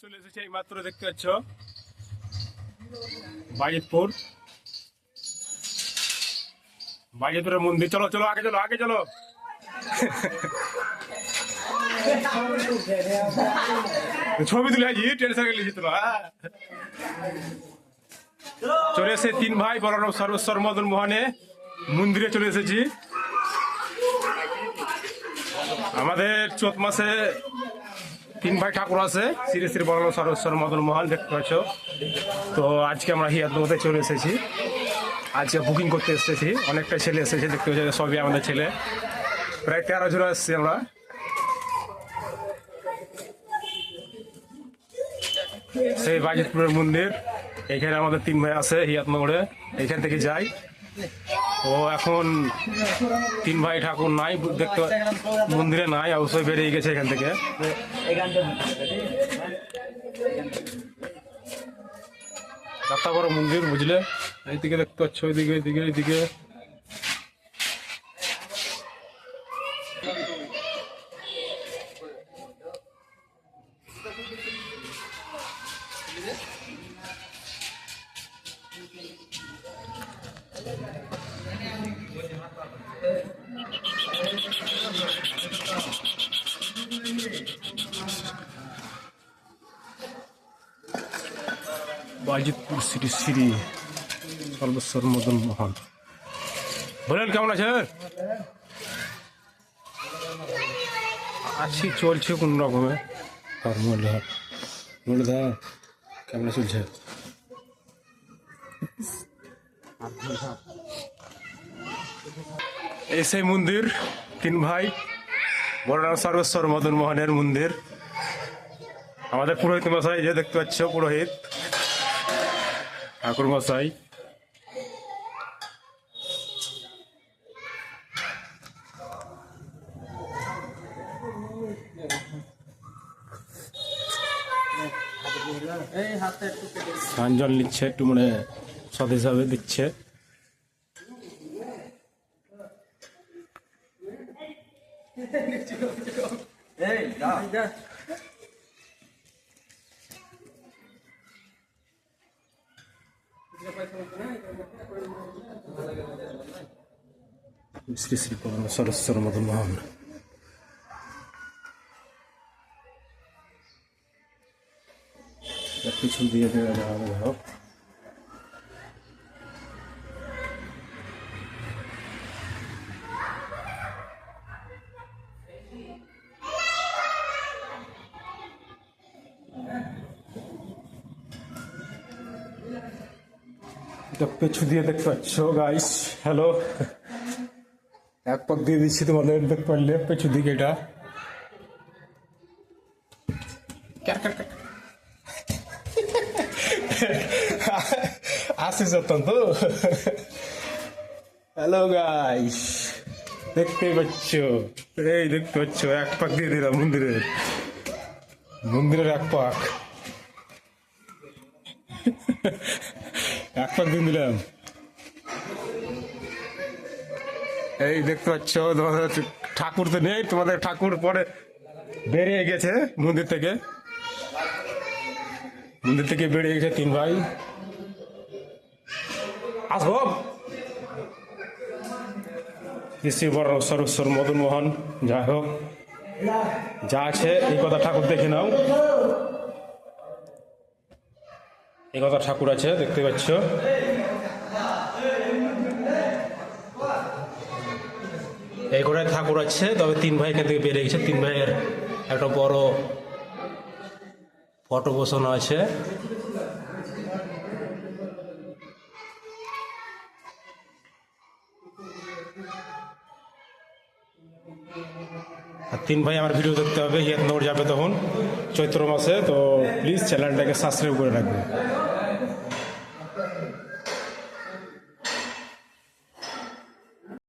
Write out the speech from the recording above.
চলে এসেছে এই মাত্র দেখতে পাচ্ছ বাজিতপুর বাজিতপুরের মন্দির। চলো চলো, আগে চলো আগে চলো। ছবি তুলে আছি টেনশন গেলি তো হ্যাঁ। চলে এসে তিন ভাই বলরাম সর্বেশ্বর মদন মোহনে। মন্দিরে চলে এসেছি। আমাদের চোত মাসে তিন ভাই ঠাকুর আছে শ্রী শ্রী বলরাম সর্বেশ্বর মদন মোহন দেখতে পাচ্ছ। তো আজকে আমরা হিয়াদতে চলে এসেছি। আজকে বুকিং করতে এসেছি। অনেকটা ছেলে এসেছে, দেখতে পাচ্ছি সবই আমাদের ছেলে। প্রায় তেরো জন এসেছি আমরা। সেই বাজিতপুরের মন্দির। এখানে আমাদের তিন ভাই আছে হিয়াতনগরে এখান থেকে যাই। ও এখন তিন ভাই ঠাকুর নাই, দেখতে মন্দিরে নাই অবশ্যই বেরিয়ে গেছে এখান থেকে। যাত্রা বড় মন্দির, বুঝলে? এইদিকে দেখতে পাচ্ছ ওইদিকে এইদিকে এইদিকে। বাজিতপুর শ্রী শ্রী সর্বেশ্বর মদন মোহন। বলেন কেমন আছেন? আছি চলছে কোন রকমে। আর কেমন চলছে? এই সেই মন্দির তিন ভাই বড়রাম সর্বেশ্বর মদন মোহনের মন্দির। আমাদের পুরোহিত মশাই যে দেখতে পাচ্ছ পুরোহিত। ঠাকুর মশাই স্নান জল নিচ্ছে একটু মানে সদ হিসাবে দিচ্ছে। শ্রী শ্রী পবন সরস্বর মদন মোহন দিয়ে দেওয়া যাওয়া ধরো পেছু দিয়ে দেখতে পাচ্ছ গাইস হ্যালো এক পাক দিয়ে দিচ্ছি তোমাদের দেখতে পারলে পেছু দিকে এটা ক্যার ক্যার ক্যার। আসিস অত্যন্ত হ্যালো গাইস দেখতে পাচ্ছ এই দেখতে পাচ্ছ এক পাক দিয়ে দিলাম মন্দিরের মন্দিরের এক পাক এক পাক দিয়ে দিলাম। এই দেখতে পাচ্ছ, তোমাদের ঠাকুর তো নেই, তোমাদের ঠাকুর পরে বেরিয়ে গেছে মন্দির থেকে। মন্দির থেকে বেরিয়ে গেছে তিন ভাই। আসব? বড় সরস্বর মদন মোহন যাই হোক। যা আছে, এই কথা ঠাকুর দেখে নাও। এই কথা ঠাকুর আছে, দেখতে পাচ্ছ? এই করে ঠাকুর আছে, তবে তিন ভাই এখান থেকে বেরিয়ে গেছে। তিন ভাইয়ের একটা বড় ফটো বসানো আছে। আর তিন ভাই আমার ভিডিও দেখতে হবে হিয়াত নোর যাবে তখন, চৈত্র মাসে, তো প্লিজ চ্যানেলটাকে সাবস্ক্রাইব করে রাখবে